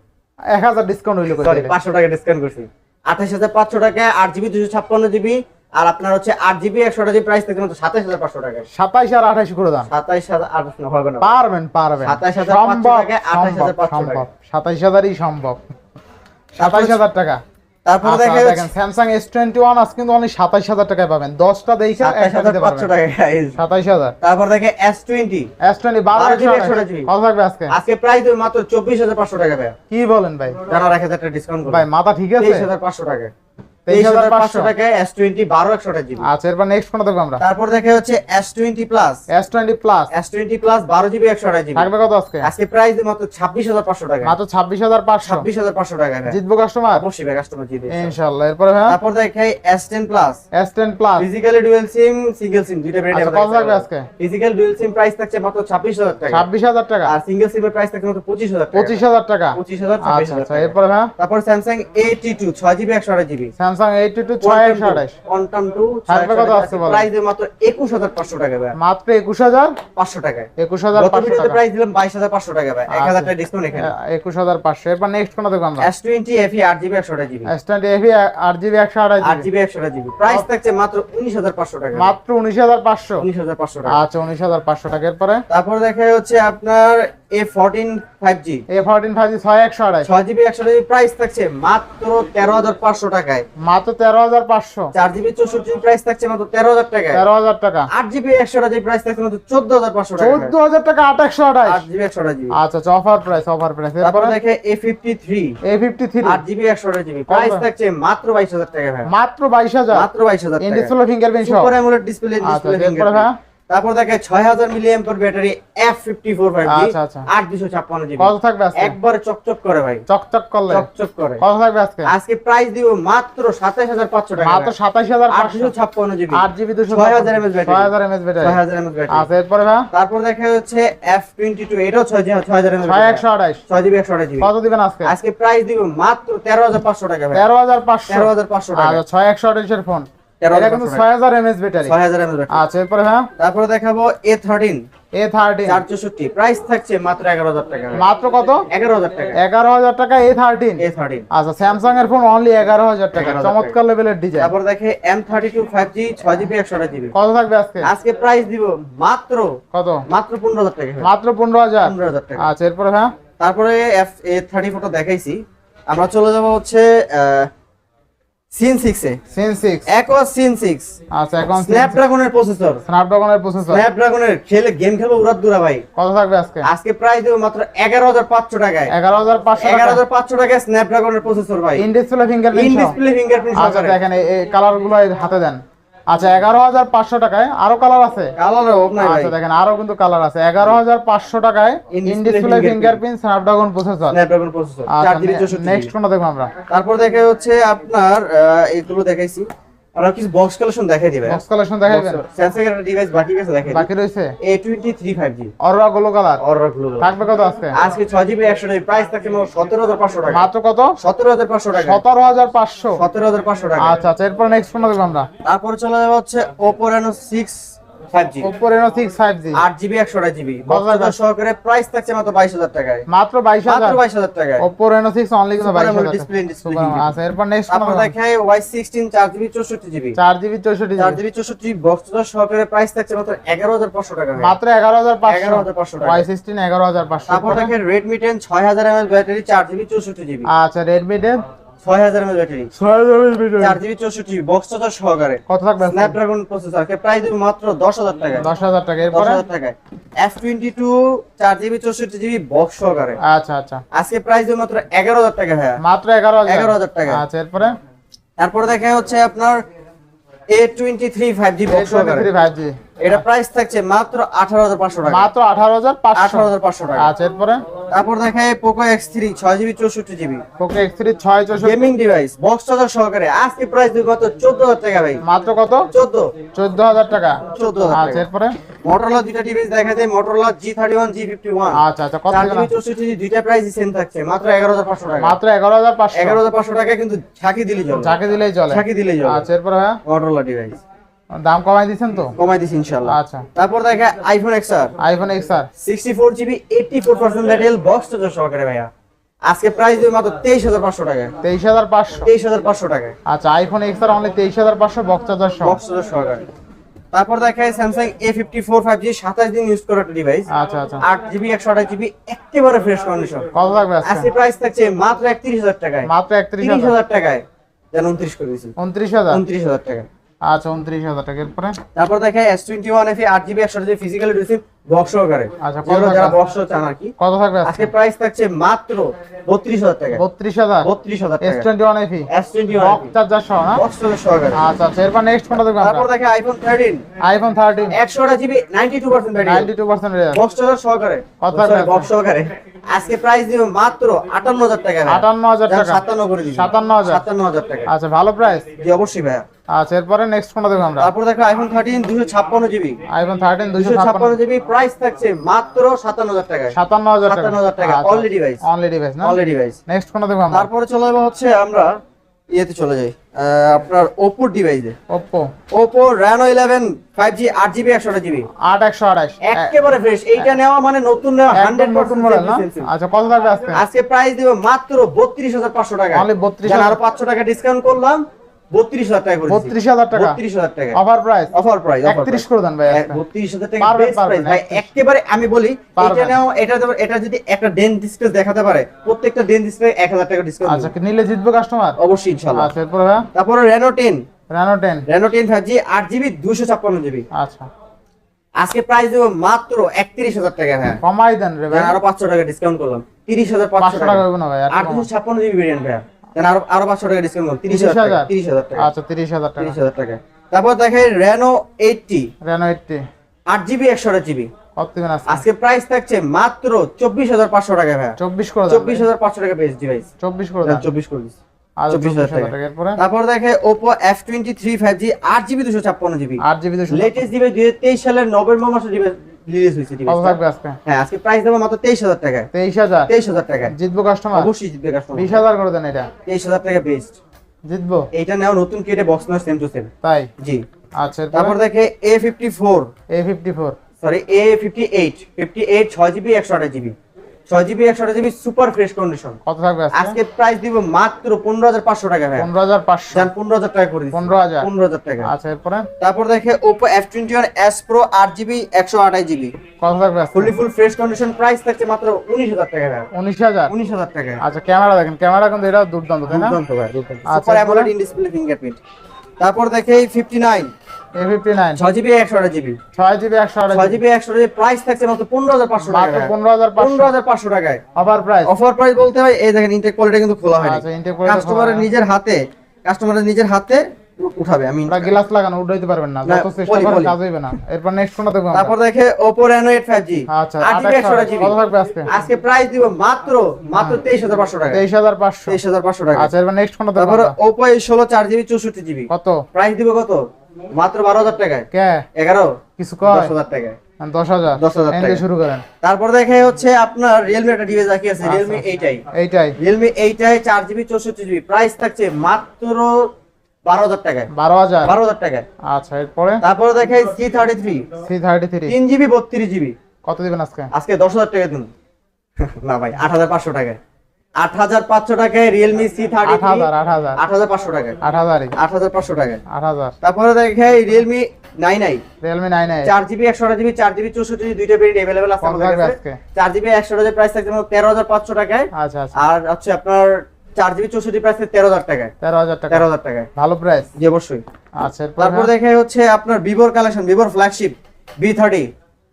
এক হাজার ডিসকাউন্ট হইল পাঁচশো টাকা ডিসকাউন্ট করছি। আঠাইশ হাজার পাঁচশো টাকা আট জিবি দুশো ছাপ্পান্ন জিবি আর আপনার হচ্ছে আট জিবি একশো টাকা প্রাইস থাকে মাত্র সাতাইশ হাজার পাঁচশো টাকা। সাতাইশ আর আঠাশ করে দাম। সাতাইশ হাজার আঠাশ না হবে না। পারবেন পারবেন। 27,500 সম্ভব টাকা, 28,500 সম্ভব, সম্ভব সাতাইশ হাজারই সম্ভব। সাতাইশ হাজার টাকা। তারপর আচ্ছা, দেখা দেখেন স্যামসাং এস টোয়েন্টি ওয়ান আজ কিন্তু অনলি সাতাইশ হাজার টাকায় পাবেন। দশটা দেখে সাতাইশ একটা হাজার দিতে পাঁচশো পারবেন টাকা guys। সাতাইশ হাজার। তারপর দেখে এস টোয়েন্টি এস টোয়েন্টি বারো 12 GB, একশো 128 GB কত থাকবে আজকে? আজকে প্রাইস তো মাত্র চব্বিশ হাজার পাঁচশো টাকা ভাই কি বলেন ভাই? জানা এক হাজার টাকা ডিসকাউন্ট ভাই মাথা ঠিক আছে? তেইশ হাজার পাঁচশো টাকা। তেইশ হাজার পাঁচশো টাকায় এস টোয়েন্টি বারো একশো টাকা জিবি এরপর নেক্সট কোনটা দেখব আমরা। তারপর দেখা হচ্ছে S twenty plus S twenty plus S twenty plus বারো জিবি একশো টাকা জিবি। থাকবে কত আজকে? আজকে প্রাইস মাত্র ছাব্বিশ হাজার পাঁচশো টাকা। মাত্র ছাব্বিশ হাজার পাঁচশো। ছাব্বিশ হাজার পাঁচশো টাকা জিতবো কাস্টমার অবশ্যই ভাই কাস্টমার জিতে ইনশাল্লাহ এরপরে তারপর দেখাই S ten plus S ten plus physically dual SIM single SIM দুইটা কত থাকবে আজকে? ফিজিক্যাল ডুয়েল সিম প্রাইস থাকছে মাত্র ছাব্বিশ হাজার টাকা। ছাব্বিশ হাজার টাকা। আর সিঙ্গেল সিমের প্রাইস থাকছে মাত্র পঁচিশ হাজার পঁচিশ হাজার টাকা। পঁচিশ হাজার আচ্ছা আচ্ছা। এরপরে হ্যাঁ তারপর স্যামসাং এইটি টু ছয় জিবি একশো আঠাশ জিবি স্যামসাং এইটটি টু ছয় একশো আঠাশ। কোয়ান্টাম টু থাকবে কত আসছে বলো? প্রাইস মাত্র একুশ হাজার পাঁচশো টাকা ভাই। মাত্র টাকা। প্রাইস দিলাম ভাই। আচ্ছা। টাকা ডিসকাউন্ট এখানে। নেক্সট কোনটা দেখব আমরা? প্রাইস থাকছে মাত্র টাকা। মাত্র টাকা। আচ্ছা টাকা। এরপরে? তারপর দেখা হচ্ছে আপনার A fourteen five G A fourteen five ছয় একশো আঠাশ ছয় জিবি একশো জিবি প্রাইস থাকছে মাত্র তেরো হাজার পাঁচশো টাকায়। মাত্র তেরো হাজার পাঁচশো। চার জিবি চৌষট্টি প্রাইস থাকছে মাত্র তেরো হাজার টাকায়। তেরো হাজার টাকা। আট জিবি একশো জিবি প্রাইস থাকছে মাত্র টাকা আচ্ছা আচ্ছা অফার প্রাইস অফার প্রাইস দেখে A fifty three A fifty three আট জিবি একশো জিবি। প্রাইস থাকছে মাত্র বাইশ হাজার টাকা ভাই। মাত্র বাইশ হাজার। মাত্র ইন ডিসপ্লে ফিঙ্গারপ্রিন্ট সহ সুপার অ্যামোলেড ডিসপ্লে আচ্ছা তারপর দেখে ছয় হাজার milliamp power battery F fifty four five আচ্ছা, আচ্ছা। আট দুশো ছাপ্পান্ন জিবি কত থাকবে আজকে? একবারে চকচক করে ভাই। চকচক করলে? চকচক করে। কত থাকবে আজকে? আজকে প্রাইস দিব মাত্র সাতাশ হাজার পাঁচশো টাকা। মাত্র সাতাশ হাজার আট দুশো ছাপ্পান্ন জিবি আট জিবি দুশো ছয় হাজার এমএস ব্যাটারি। ছয় হাজার এমএস ব্যাটারি। ছয় হাজার এমএস ব্যাটারি। আচ্ছা এরপরে ভাই? তারপর দেখা টোয়েন্টি টু এটাও ছয় জি- ছয় হাজার এমএস ছয় একশো আঠাশ। ছয় জিবি একশো আঠাশ জিবি কত দিবেন আজকে? আজকে প্রাইস দিব মাত্র তেরো হাজার পাঁচশো টাকা ভাই। তেরো হাজার পাঁচশো। তেরো হাজার পাঁচশো টাকা। আচ্ছা ছয় একশো আঠাশের ফোন আচ্ছা এরপরে হ্যাঁ? তারপরে দেখাবো A thirteen A thirteen price থাকছে মাত্র এগারো হাজার টাকা। মাত্র কত? এগারো হাজার টাকা। এগারো হাজার টাকা এ থার্টিন এ থার্টিন আচ্ছা স্যামসাং এর ফোন অনলি এগারো হাজার টাকা। চমৎকার লেভেলের ডিজাইন তারপর দেখে M thirty two five G ছয় জিবি একশো জিবি কত থাকবে আজকে? আজকে প্রাইস দিব মাত্র কত? মাত্র পনেরো হাজার টাকা। মাত্র পনেরো হাজার? পনেরো হাজার টাকা। আচ্ছা এরপরে হ্যাঁ? তারপরে এফ এ থার্টি দেখাইছি। আমরা চলে যাব হচ্ছে সিন সিক্সে sense six Aquos sense six আচ্ছা এখন স্ন্যাপড্রাগনের প্রসেসর স্ন্যাপড্রাগনের প্রসেসর স্ন্যাপড্রাগনের খেলে গেম খেলব উড়াত দুরা ভাই। কত থাকবে আজকে? আজকে প্রাইস দেবো মাত্র এগারো হাজার পাঁচশো টাকায়। এগারো হাজার পাঁচশো এগারো টাকা হাজার পাঁচশো টাকায় স্ন্যাপড্রাগনের প্রসেসর ভাই। In display in fingerprint display fingerprint আচ্ছা দেখেন এই- হাতে দেন। আচ্ছা এগারো হাজার পাঁচশো টাকায় আরও কালার আছে? আচ্ছা দেখেন আরও কিন্তু কালার আছে। এগারো হাজার পাঁচশো টাকায় In in display display fingerprint Snapdragon processor Snapdragon next কোনটা দেখব আমরা? তারপর দেখে হচ্ছে আপনার এগুলো দেখাইছি। আমরা কিছু বক্স কালেকশন দেখাই দিবে বক্স কালেকশন দেখাবেন স্যামসাং এর ডিভাইস বাকি গেছে দেখাই বাকি রয়েছে? A twenty three five G aurora গুলো কালার অর্ডারগুলো থাকবে কত আজকে? আজকে ছয় জিবি একশো জিবি প্রাইস থাকছে সতেরো হাজার পাঁচশো টাকা। মাত্র কত? সতেরো হাজার পাঁচশো টাকা। সতেরো হাজার পাঁচশো। সতেরো হাজার পাঁচশো টাকা। আচ্ছা আচ্ছা এরপর নেক্সট দেখব আমরা। তারপরে চলে যাবে হচ্ছে রেনো সিক্স জিবি কত টাকা? সহকারে প্রাইস থাকছে মাত্র টাকায়। মাত্র মাত্র টাকায়। অনলি কিন্তু finger। আচ্ছা এরপর নেক্সট সহকারে প্রাইস থাকছে মাত্র এগারো হাজার পাঁচশো টাকা মাত্র এগারো হাজার পাঁচশো। 11,500 টাকা। ওয়াই সিক্সটিন এগারো হাজার পাঁচশো। তারপর দেখে রেডমি টেন ছয় হাজার এমএল ব্যাটারি চার জিবি চৌষট্টি জিবি আচ্ছা ব্যাটারি জিবি বক্স চার্জার সহকারে। কত থাকবে স্ন্যাপড্রাগন প্রসেসর প্রাইস দেবো মাত্র টাকা টাকা এরপরে? জিবি চৌষট্টি জিবি বক্স সহকারে। আচ্ছা আচ্ছা। আজকে প্রাইস দেবো মাত্র এগারো হাজার টাকা হ্যাঁ মাত্র এগারো হাজার। 11,000 টাকা। আচ্ছা এরপরে? তারপরে দেখা হচ্ছে আপনার বক্স সহকারে। ফাইভ জি এটা প্রাইস থাকছে মাত্র আঠারো হাজার পাঁচশো টাকা। মাত্র আঠারো হাজার পাঁচশো। আঠারো হাজার পাঁচশো টাকা। আচ্ছা এরপরে? তারপর দেখায় জিবি চৌষট্টি জিবি ওকে থ্রি ছয় চৌষট্টি গেমিং ডিভাইস বক্স চার্জার সহকারে। আজকে প্রাইস দিব কত? চোদ্দ হাজার টাকা ভাই। মাত্র কত? চোদ্দ। চোদ্দ হাজার টাকা। চোদ্দ হাজার আচ্ছা এরপরে? মোটরলা দুইটা ডিভাইস দেখা যায় জি ফিফটি ওয়ান আচ্ছা আচ্ছা কত চার দিবেন জিবি চৌষট্টি জিবি দুইটা প্রাইস সেম থাকছে মাত্র এগারো হাজার পাঁচশো টাকা। মাত্র এগারো হাজার পাঁচশো। এগারো হাজার পাঁচশো টাকা কিন্তু ঝাঁকি দিলে চলে। যাকে দিলেই চলে। ঝাঁকি দিলেই চলে। আচ্ছা এরপরে মোটরলা ডিভাইস দাম কমাই দিচ্ছেন তো? কমাই দিছি ইনশাল্লাহ আচ্ছা। তারপর দেখা iPhone X R iPhone X R sixty four GB eighty four percent battery box charger সহকারে ভাইয়া। আজকে প্রাইস দেবে মাত্র তেইশ হাজার পাঁচশো টাকা। তেইশ হাজার পাঁচশো? তেইশ হাজার পাঁচশো টাকা। আচ্ছা আইফোন এক্স আর অনলি তেইশ হাজার পাঁচশো বক্স চার্জার সহ। বক্স চার্জার সহকারে। তারপর দেখায় Samsung A fifty four five G সাতাশ দিন ইউজ করা ডিভাইস আচ্ছা আচ্ছা। আট জিবি একশো আঠাশ জিবি একেবারে ফ্রেশ কন্ডিশন কত থাকবে আজকে? প্রাইস থাকছে মাত্র একত্রিশ হাজার টাকায়। মাত্র একত্রিশ তিরিশ হাজার হাজার টাকায়। যেন উনত্রিশ করে দিয়েছি। উনত্রিশ হাজার? উনত্রিশ হাজার টাকা আচ্ছা উনত্রিশ হাজার টাকা। এরপরে? তারপর এফ জিবি একশো জিবি ফিজিক্যাল রিসিভ বক্স সহকারে আচ্ছা, কত যারা বক্স চান আর কি। কত থাকবে আজকে? প্রাইস থাকছে মাত্র বত্রিশ হাজার টাকা। বত্রিশ হাজার? বত্রিশ হাজার এস টাকা twenty one FE box charger সহ না? বক্স চার্জার সহকারে আচ্ছা আচ্ছা এরপর নেক্সট কোনটা দেখব তারপর দেখে আঠাশ GB ninety two percent ninety battery two percent box charger সহকারে কত থাকবে? বক্স সহকারে আজকে প্রাইস দিব মাত্র আটান্ন হাজার টাকা। ভাই। আটান্ন হাজার যান টাকা। সাতান্ন করে দিবি সাতান্ন হাজার। সাতান্ন হাজার টাকা। আচ্ছা ভালো প্রাইস জি অবশ্যই ভাইয়া। আচ্ছা এরপরে নেক্সট কোনটা দেখব আমরা? তারপর দেখো আইফোন থার্টিন দুশো ছাপ্পান্ন জিবি আইফোন থার্টিন দুশো দুশো ছাপ্পান্ন ছাপ্পান্ন জিবি প্রাইস থাকছে মাত্র সাতান্ন হাজার টাকায়। সাতান্ন হাজার টাকা। সাতান্ন হাজার টাকা অনলি ডিভাইস অনলি ডিভাইস না? অনলি ডিভাইস নেক্সট কোনটা দেখব আমরা? তারপরে চলে যাব হচ্ছে আমরা ইয়েতে চলে যাই। আপনার ডিভাইসে Oppo Oppo Reno eleven five G আট জিবি একশো জিবি আট একশো আঠাশ। একেবারে ফ্রেশ এইটা নেওয়া মানে নতুন নেওয়া একদম হান্ড্রেড নতুন মডেল না? আচ্ছা কত থাকবে আজকে? আজকে প্রাইস দিব মাত্র বত্রিশ হাজার পাঁচশো টাকা Only 32,000 জান আরও পাঁচশো টাকা ডিসকাউন্ট করলাম বত্রিশ হাজার টাকা করে বত্রিশ হাজার টাকা? বত্রিশ হাজার টাকা। অফার প্রাইস অফার প্রাইস একত্রিশ করে দেন ভাই আজকে। বত্রিশ হাজার টাকা পারবেন, best ভাই একেবারে আমি বলি এটা নাও এটা এটা যদি একটা ডেন ডিসপ্লে দেখাতে পারে প্রত্যেকটা ডেন ডিসপ্লে এক হাজার টাকা ডিসকাউন্ট আচ্ছা নিলে জিতবে কাস্টমার অবশ্যই ইনশাল্লাহ। আচ্ছা এরপরে ভাই? তারপরে টেন ফাইভ জি আট জিবি দুশো ছাপ্পান্ন জিবি আচ্ছা। আজকে প্রাইস দেবো মাত্র একত্রিশ হাজার টাকা হ্যাঁ। কমাই দেন রে ভাই। আরও পাঁচশো টাকা ডিসকাউন্ট করলাম। তিরিশ হাজার পাঁচশো পাঁচশো টাকা টাকা। হবে না ভাই দুশো ছাপ্পান্ন জিবি ভেরিয়েন্ট ভাইয়া। আরও আরও পাঁচশো টাকা ডিসকাউন্ট করলাম তিরিশ হাজার তিরিশ হাজার টাকা। আচ্ছা তিরিশ হাজার টাকা। তিরিশ হাজার টাকা। তারপর দেখে রেনো এইটটি রেনো এইটটি আট জিবি একশো আঠাশ জিবি আজকে? আজকে প্রাইস থাকছে মাত্র চব্বিশ হাজার পাঁচশো টাকা চব্বিশ করে চব্বিশ হাজার পাঁচশো টাকা ডিভাইস চব্বিশ করে চব্বিশ করে দিচ্ছি। টাকা। তারপর দেখে Oppo F twenty three five G আট জিবি দুশো ছাপ্পান্ন জিবি আট জিবি দুশো লেটেস্ট ডিভাইস দুই হাজার তেইশ সালের নভেম্বর মাসে রিলিজ হয়েছে হ্যাঁ আজকে প্রাইস দেবো মাত্র তেইশ হাজার টাকা তেইশ হাজার? তেইশ হাজার টাকা জিতবো কাস্টমার অবশ্যই জিতবে কাস্টমার বিশ হাজার করে দেন এটা। তেইশ হাজার টাকা বেস্ট জিতবো? এইটা নেওয়া নতুন কেটে বক্স নয় সেম টু সেম তাই? জি। আচ্ছা তারপর দেখে A fifty four A fifty four sorry A fifty eight fifty eight ছয় জিবি একশো আঠাশ জিবি ছয় জিবি একশো আঠাশ জিবি সুপার ফ্রেশ কন্ডিশন কত থাকবে আজকে? আজকে প্রাইস দিব মাত্র পনেরো হাজার পাঁচশো টাকা ভাই পনেরো হাজার পাঁচশো। পনেরো হাজার টাকা করে পনেরো হাজার। পনেরো হাজার টাকা। আচ্ছা এরপরে? তারপর দেখে Oppo F twenty one S Pro আট জিবি একশো আঠাশ জিবি। কত থাকবে fully full fresh condition price থাকছে মাত্র উনিশ হাজার টাকা ভাই উনিশ হাজার? উনিশ হাজার টাকা। আচ্ছা ক্যামেরা দেখেন ক্যামেরা কিন্তু এটা দুর্দান্ত তাই না? দুর্দান্ত ভাই আচ্ছা, super AMOLED in display fingerprint তারপর দেখে fifty nine A fifty nine ছয় জিবি একশো আঠাশ জিবি। ছয় জিবি একশো আঠাশ ছয় জিবি। একশো জিবি প্রাইস থাকছে মাত্র পনেরো হাজার পাঁচশো টাকা মাত্র পনেরো হাজার পনেরো পাঁচশো হাজার পাঁচশো টাকায়। অফার প্রাইস অফার প্রাইস বলতে হয় এই দেখেন ইনটেক কোয়ালিটি কিন্তু খোলা হয়নি। আচ্ছা ইনটেক করে কাস্টমারের নিজের হাতে কাস্টমারের নিজের হাতে উঠাবে আমি ওরা গ্লাস লাগানো উঠাইতে পারবেন না। যত চেষ্টা করেন কাজ হইবে না। এরপর নেক্সট কোনটা দেখব তারপর দেখে Oppo Reno 8 5G আচ্ছা আট জিবি একশো আঠাশ জিবি। কত থাকবে আজকে। আজকে প্রাইস দিব মাত্র মাত্র তেইশ হাজার পাঁচশো টাকা তেইশ হাজার পাঁচশো। তেইশ হাজার পাঁচশো টাকা আচ্ছা এরপর নেক্সট কোনটা দেখব তারপর Oppo A ষোলো চার জিবি চৌষট্টি জিবি। কত? প্রাইস দিব কত? মাত্র বারো হাজার টাকায়? কে? এগারো? কিছু কয়? দশ হাজার টাকায়। দশ হাজার 10,000 এনে টাকা। শুরু করেন। তারপর দেখে হচ্ছে আপনার রিয়েলমি একটা ডিভাইস বাকি আছে আচ্ছা। রিয়েলমি এইটাই এইটাই রিয়েলমি এইটাই চার জিবি চৌষট্টি জিবি প্রাইস থাকছে মাত্র বারো হাজার টাকায়। বারো হাজার বারো হাজার টাকায়। আচ্ছা এরপরে? তারপর C thirty three three thirty three তিন জিবি বত্রিশ জিবি কত দিবেন আজকে? আজকে দশ হাজার টাকা দিন। না ভাই আট হাজার পাঁচশো টাকায়। আট হাজার পাঁচশো টাকায় রিয়েলমি সি থার্টি আট হাজার হাজার। হাজার পাঁচশো টাকায়। আট হাজারই। আট হাজার পাঁচশো টাকায়। আট হাজার। তারপরে দেখে Realme nine I Realme nine I চার জিবি একশো জিবি চার জিবি চৌষট্টি দুইটা ভেরিয়েন্ট অ্যাভেলেবেল আছে আমাদের কাছে। চার জিবি একশো জিবি প্রাইস থাকছে তেরো হাজার পাঁচশো টাকায়। আচ্ছা আচ্ছা। আর হচ্ছে আপনার চার জিবি চৌষট্টি প্রাইস তেরো হাজার টাকায়। তেরো হাজার টাকা। তেরো হাজার টাকায়। ভালো প্রাইস জি অবশ্যই। আচ্ছা তারপর দেখে হচ্ছে আপনার ভিভোর কালেকশন ভিভোর ফ্ল্যাগশিপ বি থার্টি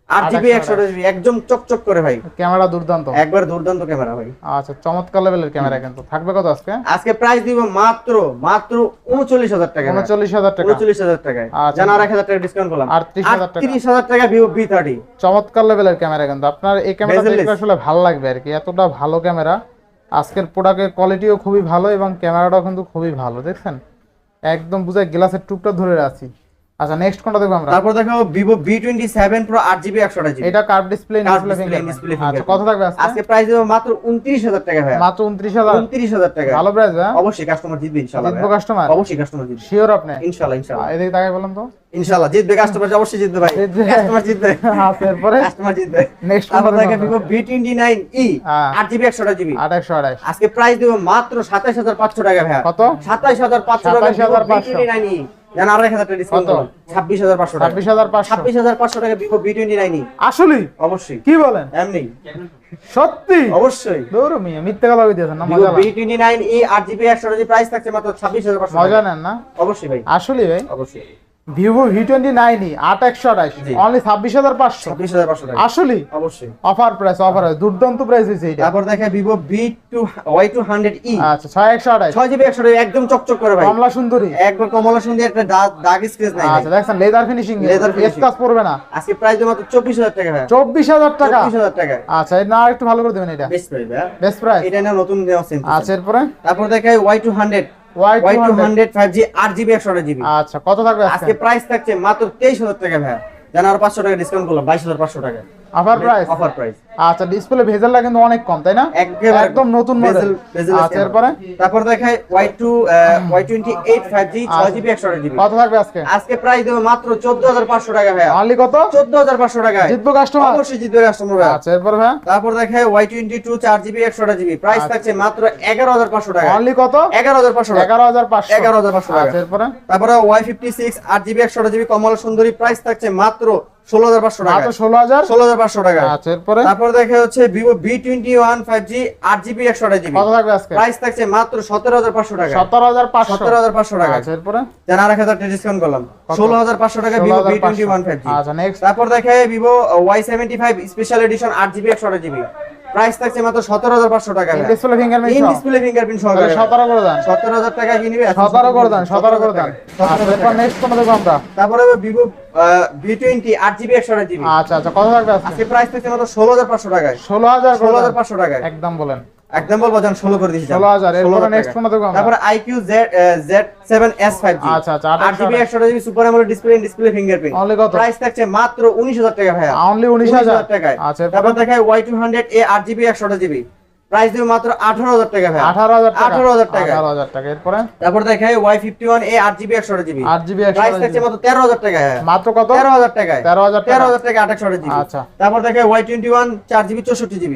আট জিবি একশো জিবি একদম চকচক করে ভাই। ক্যামেরা দুর্দান্ত। একবার দুর্দান্ত ক্যামেরা ভাই। আচ্ছা চমৎকার লেভেলের ক্যামেরা কিন্তু। থাকবে কত আজকে? আজকে প্রাইস দিব মাত্র মাত্র উনচল্লিশ হাজার টাকা উনচল্লিশ হাজার টাকা। উনচল্লিশ হাজার টাকায়। আচ্ছা। জানা আর এক হাজার টাকা ডিসকাউন্ট করলাম। আর তিরিশ হাজার টাকা ভিভো বি থার্টি চমৎকার লেভেলের ক্যামেরা কিন্তু। আপনার এই ক্যামেরা আসলে ভালো লাগবে আর কি। এতটা ভালো ক্যামেরা। আজকের প্রোডাক্টের কোয়ালিটিও খুবই ভালো এবং ক্যামেরাটাও কিন্তু খুবই ভালো দেখছেন? একদম বুঝে গ্লাসের টুকটা ধরে আছি আচ্ছা নেক্সট কোনটা দেখব আমরা? তারপর দেখো প্রো আট জিবি একশো জিবি এটা কার্ভ ডিসপ্লে Curved ডিসপ্লে আচ্ছা কত থাকবে আজকে? আজকে প্রাইস দেবো মাত্র উনত্রিশ হাজার টাকা ভাই মাত্র উনত্রিশ হাজার? উনত্রিশ হাজার টাকা। ভালো প্রাইস হ্যাঁ? অবশ্যই কাস্টমার জিতবে ইনশাল্লাহ জিতবো। কাস্টমার অবশ্যই কাস্টমার জিতবে। শিওর আপনি? ইনশাল্লাহ ইনশাল্লাহ এদিকে তাকাই বললাম তো। ইনশাল্লাহ জিতবে কাস্টমার অবশ্যই জিতবে ভাই। কাস্টমার জিতবে। আচ্ছা এরপরে কাস্টমার জিতবে। নেক্সট কোনটা দেখে Vivo V twenty nine E হ্যাঁ। আট জিবি একশো জিবি আট একশো আড়াইশ আজকে প্রাইস দেবো মাত্র সাতাইশ হাজার পাঁচশো টাকা ভাই কত? সাতাইশ হাজার পাঁচশো টাকা 27,500 বি টোয়েন্টি নাইন ই জান টাকা ডিসকাউন্ট কত? ছাব্বিশ হাজার পাঁচশো টাকা। টাকা ভিভো ই অবশ্যই। কি বলেন? এমনি। সত্যি? অবশ্যই। দৌড় মিয়া মিথ্যা কথা দিয়েছেন না মজা বি টোয়েন্টি নাইন ই আট জিবি একশো জিবি প্রাইস থাকছে মাত্র ছাব্বিশ হাজার পাঁচশো মজা নেন না? অবশ্যই ভাই। আসলে ভাই? অবশ্যই। ভিভো ভি টোয়েন্টি নাইন আট একশো আঠাইশ জি। অনলি ছাব্বিশ হাজার পাঁচশো। ছাব্বিশ হাজার পাঁচশো টাকা। আসলে অবশ্যই। অফার প্রাইস অফার দুর্দান্ত প্রাইস হয়েছে এটা তারপর দেখে Vivo V two Y two hundred E আচ্ছা ছয় একশো আঠাইশ ছয় জিবি একশো একদম চকচক করে ভাই। কমলা সুন্দরী। একবার কমলা সুন্দর একটা দাগ দাগ স্ক্রেচ নাই আচ্ছা দেখছেন leather finishing Leather finishing। Scratch পড়বে না। আজকে প্রাইস মাত্র চব্বিশ হাজার টাকা ভাই। চব্বিশ হাজার টাকা? চব্বিশ হাজার টাকা। আচ্ছা না একটু ভালো করে দেবেন এটা। বেস্ট প্রাইস বেস্ট প্রাইস এটা না নতুন দেওয়া সেম আচ্ছা এরপরে? তারপর দেখে ওয়াই টু হান্ড্রেড আচ্ছা কত থাকবে আজকে? আজকে প্রাইস থাকছে মাত্র তেইশ হাজার টাকা ভাই জানার পাঁচশো টাকা ডিসকাউন্ট করলাম বাইশ হাজার পাঁচশো টাকা। অফার প্রাইস অফার প্রাইস আচ্ছা ডিসপ্লে ভেজেলটা কিন্তু অনেক কম তাই না? একদম নতুন মডেল আচ্ছা। এরপরে? তারপর ছয় জিবি একশো জিবি কত থাকবে আজকে? আজকে প্রাইস দেবো মাত্র চোদ্দ হাজার পাঁচশো টাকা ভাই অনলি কত? চোদ্দ হাজার পাঁচশো টাকায়। জিতবো কাস্টমার অবশ্যই জিতবে কাস্টমার ভাই আচ্ছা এরপরে ভাই তারপর একশো জিবি প্রাইস আচ্ছা। থাকছে মাত্র এগারো হাজার পাঁচশো টাকা। অনলি কত? এগারো হাজার পাঁচশো টাকা। এগারো হাজার পাঁচশো। 11,500 টাকা। আচ্ছা এরপরে? তারপরে ওয়াই ফিফটি সিক্স আট জিবি একশো জিবি কমল সুন্দরী। প্রাইস থাকছে মাত্র ষোলো হাজার পাঁচশো টাকা ষোলো হাজার? ষোলো হাজার পাঁচশো টাকা আচ্ছা এরপরে? তারপর দেখে হচ্ছে Vivo V twenty one five G আট জিবি একশো জিবি কত থাকবে আজকে? প্রাইস থাকছে মাত্র সতেরো হাজার পাঁচশো টাকা সতেরো হাজার পাঁচশো। সতেরো হাজার পাঁচশো টাকা আচ্ছা এরপরে? জান হাজার ডিসকাউন্ট করলাম। ষোলো হাজার পাঁচশো টাকা Vivo V twenty one five G আচ্ছা নেক্সট তারপর দেখে Vivo Y seventy five special edition আট জিবি একশো জিবি প্রাইস থাকছে মাত্র সতেরো হাজার পাঁচশো টাকা display fingerprint in display fingerprint সহকারে সতেরো করে দেন সতেরো হাজার টাকা কিনবে সতেরো করে দেন সতেরো করে দেন আচ্ছা এরপর নেক্সট কোন দেখব আমরা তারপরে জিবি আচ্ছা আচ্ছা কত থাকবে আজকে? প্রাইস থাকছে মাত্র একদম বলেন। এক নম্বর বাজান 16 করে দিয়েছি। 16000 এরপর নেক্সট ফোন তো কম। তারপর IQ Z Z7S5G আচ্ছা আচ্ছা 8GB 128GB super AMOLED display display fingerprint only কত? প্রাইস থাকছে মাত্র 19000 টাকা ভাই অনলি 19000 টাকা আচ্ছা তারপর দেখায় Y200 A 8GB 128GB price দেবে মাত্র 18000 টাকা ভাই 18000 টাকা? 18000 টাকা। 18000 টাকা এরপরে? তারপর দেখায় Y51 A 8GB 128GB 8GB price থাকছে মাত্র 13000 টাকা মাত্র কত? 13000 টাকা। 13000 13000 টাকা 128GB আচ্ছা। তারপর দেখায় Y21 4GB 64GB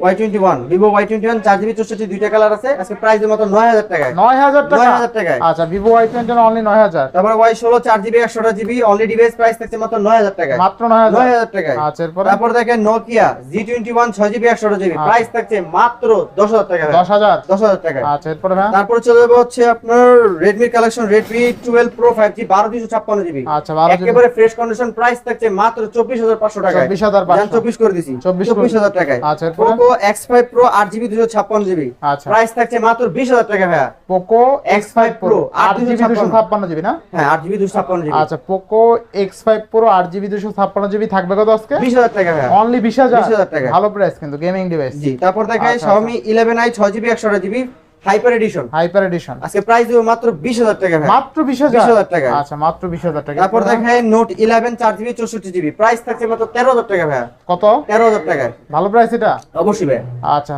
Y twenty one Vivo Y twenty one চার জিবি চৌষট্টি দুইটা কালার আছে। আজকে প্রাইস মাত্র নয় হাজার টাকায়। নয় হাজার টাকা? নয় হাজার টাকায়। আচ্ছা ভিভো ওয়াই টোয়েন্টি অনলি নয় হাজার। তারপর ওয়াই ষোলো চার জিবি একশো জিবি অনলি ডিভাইস প্রাইস থাকছে মাত্র নয় হাজার টাকায়। মাত্র নয় নয় হাজার টাকায়। আচ্ছা এরপরে? তারপর দেখেন নোকিয়া জি টোয়েন্টি ওয়ান ছয় জিবি একশো জিবি। আচ্ছা। প্রাইস থাকছে মাত্র দশ হাজার টাকা দশ হাজার? দশ হাজার টাকায়। আচ্ছা এরপরে হ্যাঁ? তারপর চলে যাব হচ্ছে আপনার Redmi collection Redmi twelve Pro five G বারো দুশো ছাপ্পান্ন জিবি। আচ্ছা বারো একেবারে ফ্রেশ কন্ডিশন প্রাইস থাকছে মাত্র চব্বিশ হাজার পাঁচশো টাকা চব্বিশ হাজার চব্বিশ করে দিছি। 24 চব্বিশ হাজার টাকায়। আচ্ছা, এরপরে? পোকো এক্স ফাইভ প্রো আট জিবি দুশো ছাপ্পান্ন জিবি। আচ্ছা। প্রাইস থাকছে মাত্র বিশ হাজার টাকা ভাইয়া। পোকো এক্স ফাইভ প্রো আট আট জিবি দুশো ছাপ্পান্ন। জিবি না? হ্যাঁ আট জিবি দুশো ছাপ্পান্ন জিবি। আচ্ছা পোকো এক্স ফাইভ প্রো আট জিবি দুশো ছাপ্পান্ন জিবি থাকবে কত আজকে? বিশ হাজার টাকা ভাইয়া। অনলি বিশ হাজার? 20,000 টাকা। ভালো প্রাইস কিন্তু গেমিং ডিভাইস জি তারপর দেখায় আচ্ছা, Xiaomi 11i 6GB 128GB hyper edition hyper edition আজকে প্রাইস দেবো মাত্র 20000 টাকা ভাই। মাত্র 20,000 টাকা। আচ্ছা মাত্র বিশ হাজার টাকা। তারপর দেখায় নোট 11 4GB 64GB প্রাইস থাকছে মাত্র 13000 টাকা ভাই। কত? 13000 টাকা। ভালো প্রাইস এটা? অবশ্যই ভাই। আচ্ছা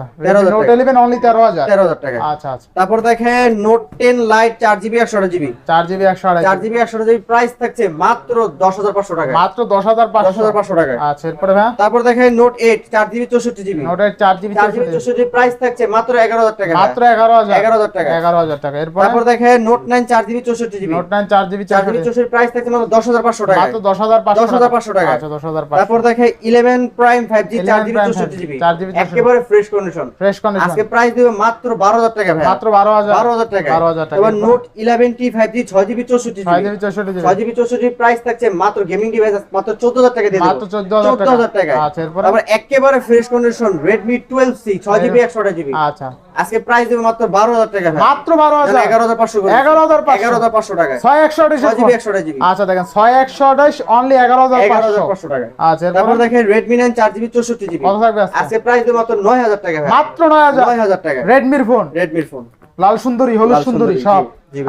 নোট টাকা। ইলেভেন অনলি তেরো হাজার? 13000 টাকা। আচ্ছা আচ্ছা। তারপর দেখায় নোট 10 লাইট 4GB 128GB চার জিবি একশো আড়াই 4GB 128GB প্রাইস থাকছে মাত্র 10500 টাকা। মাত্র দশ হাজার পাঁচশো। 10500 টাকা। আচ্ছা এরপরে ভাই? তারপর দেখায় নোট 8 4GB 64GB নোটের চার জিবি 4GB 64GB প্রাইস থাকছে মাত্র 11000 টাকা। মাত্র এগারো হাজার 11,000 টাকা। এগারো হাজার টাকা। এরপরে? তারপর দেখায় note 9 4GB 64GB note nine চার জিবি চার 4GB 64 প্রাইস থাকছে মাত্র 10500 টাকা মাত্র পাঁচশো 10,500 টাকা। আচ্ছা দশ হাজার পাঁচশো। তারপর দেখে 11 prime 5G 4GB 64GB 4GB একেবারে ফ্রেশ কন্ডিশন ফ্রেশ কন্ডিশন আজকে প্রাইস দেবে মাত্র 12000 টাকা ভাই মাত্র বারো হাজার। 12000 টাকা বারো হাজার টাকা। এবার note 11T 5G 6GB 64GB ছয় জিবি চৌষট্টি জিবি 6GB 64GB প্রাইস থাকছে মাত্র গেমিং ডিভাইস মাত্র 14000 টাকা দিয়ে দেব। মাত্র 14,000 টাকা। আচ্ছা, এরপরে? তারপর একেবারে fresh condition Redmi 12C 6GB 128GB আচ্ছা। আজকে প্রাইস দেবে মাত্র 12000 টাকা মাত্র বারো হাজার। 11500 করে এগারো হাজার পাঁচশো। 11500 টাকা ছয় একশো আঠাশ 6GB 128GB আচ্ছা দেখেন ছয় একশো আঠাশ অনলি এগারো হাজার পাঁচশো। 11500 টাকা আচ্ছা তারপর দেখেন Redmi 9 4GB 64GB কত থাকবে আজকে? প্রাইস দেবে মাত্র 9000 টাকা মাত্র নয় হাজার। 9000 টাকা। রেডমির ফোন রেডমির ফোন লাল সুন্দরী হলুদ সুন্দরী সব।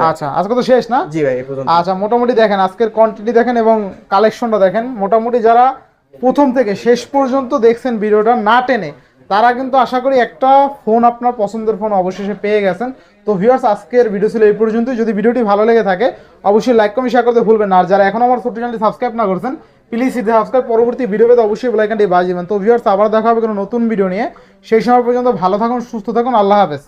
আচ্ছা আজকে তো শেষ না? জি ভাই আচ্ছা মোটামুটি দেখেন আজকের কোয়ান্টিটি দেখেন এবং কালেকশনটা দেখেন। মোটামুটি যারা প্রথম থেকে শেষ পর্যন্ত দেখছেন ভিডিওটা না টেনে তারা কিন্তু আশা করি একটা ফোন আপনার পছন্দের ফোন অবশেষে পেয়ে গেছেন। তো ভিউয়ার্স আজকের ভিডিও ছিল এই পর্যন্তই। যদি ভিডিওটি ভালো লেগে থাকে, অবশ্যই লাইক কমেন্ট শেয়ার করতে ভুলবেন আর যারা এখন আমার ছোট্ট চ্যানেলটি সাবস্ক্রাইব না করছেন প্লিজ সিধে সাবস্ক্রাইব পরবর্তী ভিডিও পেতে অবশ্যই বেলাইকানটি বাজিবেন তো ভিউয়ার্স আবার দেখা হবে কোনো নতুন ভিডিও নিয়ে। সেই সময় পর্যন্ত ভালো থাকুন, সুস্থ থাকুন। আল্লাহ হাফেজ।